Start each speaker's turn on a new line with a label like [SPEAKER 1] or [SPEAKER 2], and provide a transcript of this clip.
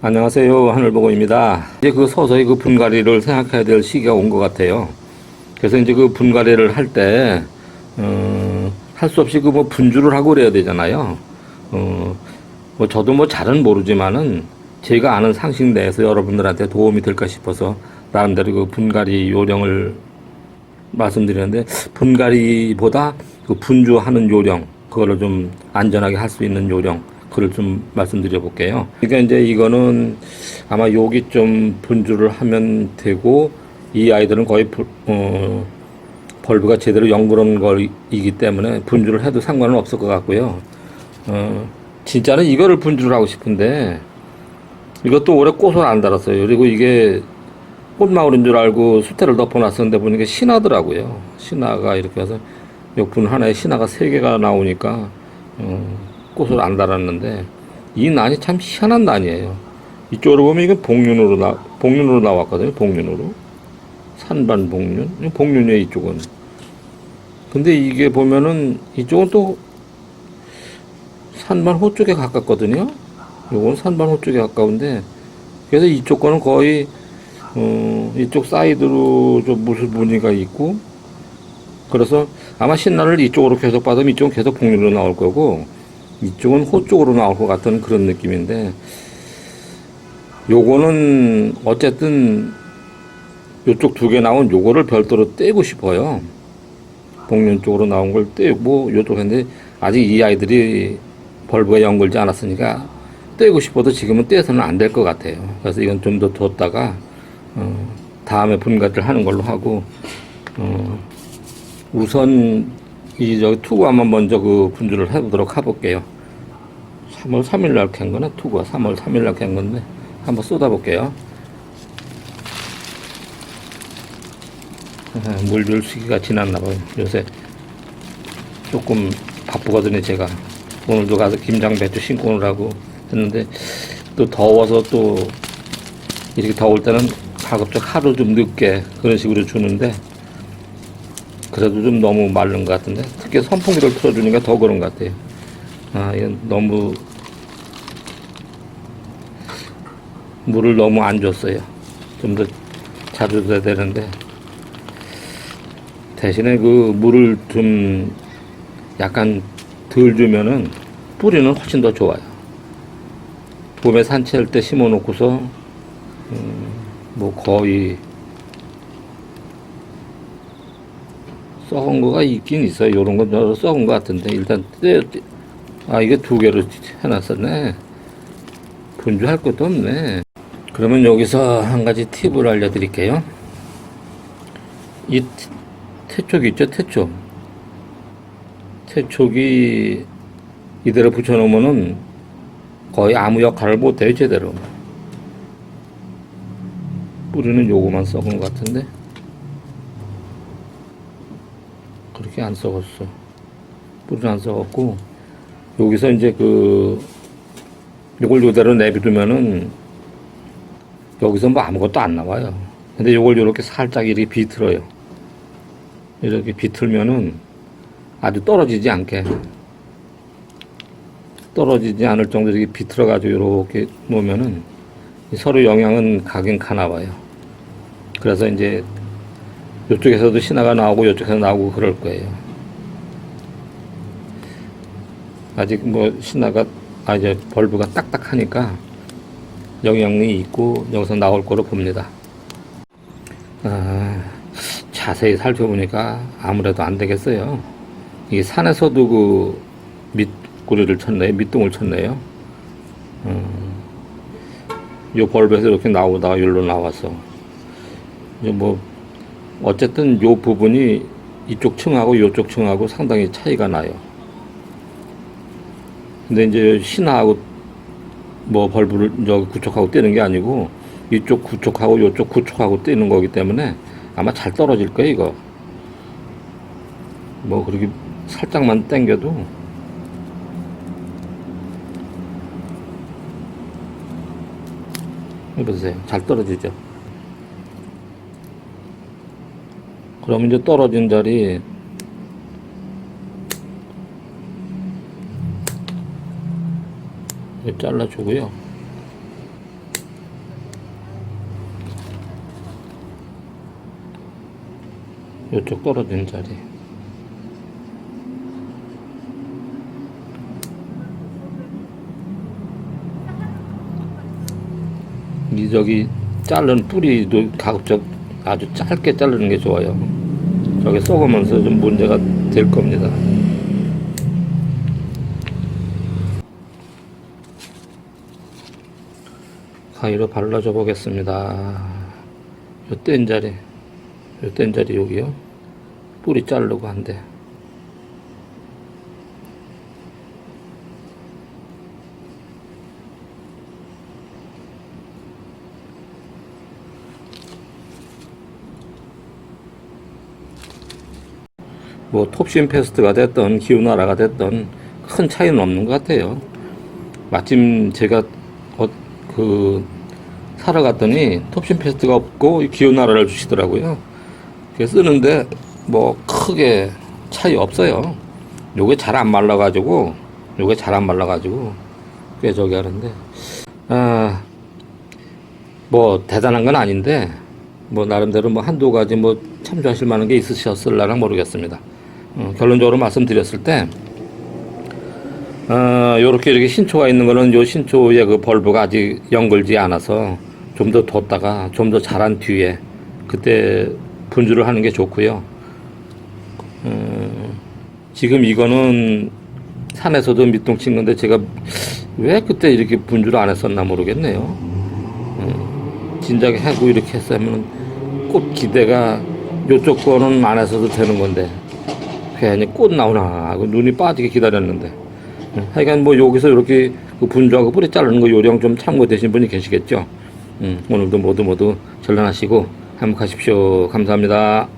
[SPEAKER 1] 안녕하세요. 하늘보고입니다. 이제 그 서서히 그 분갈이를 생각해야 될 시기가 온 것 같아요. 그래서 이제 그 분갈이를 할 때, 어, 할 수 없이 그 뭐 분주를 하고 그래야 되잖아요. 어, 뭐 저도 뭐 잘은 모르지만은 제가 아는 상식 내에서 여러분들한테 도움이 될까 싶어서 나름대로 그 분갈이 요령을 말씀드렸는데 분갈이보다 그 분주하는 요령 그거를 좀 안전하게 할 수 있는 요령 그걸 좀 말씀드려 볼게요. 그러니까 이제 이거는 아마 여기 좀 분주를 하면 되고 이 아이들은 거의 부- 어, 벌브가 제대로 연그런 걸이기 때문에 분주를 해도 상관은 없을 것 같고요. 어, 진짜는 이거를 분주를 하고 싶은데 이것도 올해 꽃을 안 달았어요. 그리고 이게 꽃마을인 줄 알고 수태를 덮어놨었는데 보니까 신하더라고요. 신하가 이렇게 해서 옆분 하나에 신하가 세 개가 나오니까 어, 꽃을 안 달았는데 이 난이 참 희한한 난이에요. 이쪽으로 보면 이건 복륜으로 나 복륜으로 나왔거든요. 복륜으로 산반 복륜, 복륜이에요. 이쪽은. 근데 이게 보면은 이쪽은 또 산반 호 쪽에 가깝거든요. 요건 산반 호 쪽에 가까운데 그래서 이쪽 거는 거의 어, 이쪽 사이드로 좀 무슨 무늬가 있고 그래서 아마 신나를 이쪽으로 계속 받으면 이쪽은 계속 복륜으로 나올 거고 이쪽은 호 쪽으로 나올 것 같은 그런 느낌인데 요거는 어쨌든 요쪽 두 개 나온 요거를 별도로 떼고 싶어요. 복륜 쪽으로 나온 걸 떼고 요쪽 했는데 아직 이 아이들이 벌브가 연글지 않았으니까 떼고 싶어도 지금은 떼서는 안 될 것 같아요. 그래서 이건 좀 더 뒀다가 어, 다음에 분갈이를 하는 걸로 하고 어, 우선 이 저기 투구 한번 먼저 그 분주를 해보도록 해볼게요. 3월 3일 날 캔 거네 투구가 3월 3일 날 캔 건데 한번 쏟아볼게요. 아, 물줄 시기가 지났나 봐요. 요새 조금 바쁘거든요, 제가. 오늘도 가서 김장 배추 신고 오느라고 했는데 또 더워서 또 이렇게 더울 때는 가급적 하루 좀 늦게 그런 식으로 주는데 그래도 좀 너무 마른 것 같은데 특히 선풍기를 틀어주니까 더 그런 것 같아요. 아, 이건 너무 물을 너무 안 줬어요. 좀 더 자주 줘야 되는데 대신에 그 물을 좀 약간 덜 주면은 뿌리는 훨씬 더 좋아요. 봄에 산채할 때 심어 놓고서 음, 뭐 거의 썩은 거가 있긴 있어요. 요런 건저 썩은 거 같은데 일단 아 이게 두 개로 해놨었네. 분주할 것도 없네. 그러면 여기서 한 가지 팁을 알려드릴게요. 이 태- 태촉 있죠, 태촉. 태촉이 이대로 붙여놓으면은 거의 아무 역할을 못해요, 제대로. 뿌리는 요거만 썩은 것 같은데. 그렇게 안 썩었어. 뿌리는 안 썩었고, 여기서 이제 그, 요걸 요대로 내비두면은, 여기서 뭐 아무것도 안 나와요. 근데 요걸 요렇게 살짝 이렇게 비틀어요. 이렇게 비틀면은 아주 떨어지지 않게. 떨어지지 않을 정도로 이렇게 비틀어가지고 이렇게 놓으면은 서로 영향은 가긴 가나 봐요. 그래서 이제 이쪽에서도 신화가 나오고 이쪽에서 나오고 그럴 거예요. 아직 뭐 신화가 아 이제 벌브가 딱딱하니까 영향이 있고 여기서 나올 거로 봅니다. 아, 자세히 살펴보니까 아무래도 안 되겠어요. 이게 산에서도 그 밑구리를 쳤네요. 밑동을 쳤네요. 음, 요 벌브에서 이렇게 나오다가 여기로 나와서 이제 뭐 어쨌든 요 부분이 이쪽 층하고 이쪽 층하고 상당히 차이가 나요. 근데 이제 신하하고 뭐 벌브를 저 구촉하고 떼는 게 아니고 이쪽 구촉하고 이쪽 구촉하고 떼는 거기 때문에 아마 잘 떨어질 거예요 이거. 뭐 그렇게 살짝만 당겨도 해보세요. 잘 떨어지죠. 그럼 이제 떨어진 자리 잘라주고요. 이쪽 떨어진 자리. 이 저기 자른 뿌리도 가급적 아주 짧게 자르는 게 좋아요. 저게 썩으면서 좀 문제가 될 겁니다. 가위로 발라줘 보겠습니다. 요뗀 자리, 요뗀 자리 여기요. 뿌리 자르고 한대. 뭐 톱신 페스트가 됐던 기후나라가 됐던 큰 차이는 없는 것 같아요. 마침 제가 어, 그 사러 갔더니 톱신 페스트가 없고 기후나라를 주시더라고요. 쓰는데 뭐 크게 차이 없어요. 요게 잘 안 말라가지고 요게 잘 안 말라가지고 꽤 저기 하는데 아 뭐 대단한 건 아닌데 뭐 나름대로 뭐 한두 가지 뭐 참조하실 만한 게 있으셨을라나 모르겠습니다. 어, 결론적으로 말씀드렸을 때 어, 요렇게 이렇게 신초가 있는 거는 요 신초의 그 벌브가 아직 연글지 않아서 좀 더 뒀다가 좀 더 자란 뒤에 그때 분주를 하는 게 좋고요. 어, 지금 이거는 산에서도 밑동 친 건데 제가 왜 그때 이렇게 분주를 안 했었나 모르겠네요. 어, 진작에 하고 이렇게 했으면 꽃 기대가 요쪽 거는 안 했어도 되는 건데 괜히 꽃 나오나 하고 눈이 빠지게 기다렸는데 음, 하여간 뭐 여기서 이렇게 그 분주하고 뿌리 자르는 거 요령 좀 참고되신 분이 계시겠죠. 음, 오늘도 모두 모두 전란하시고 행복하십시오. 감사합니다.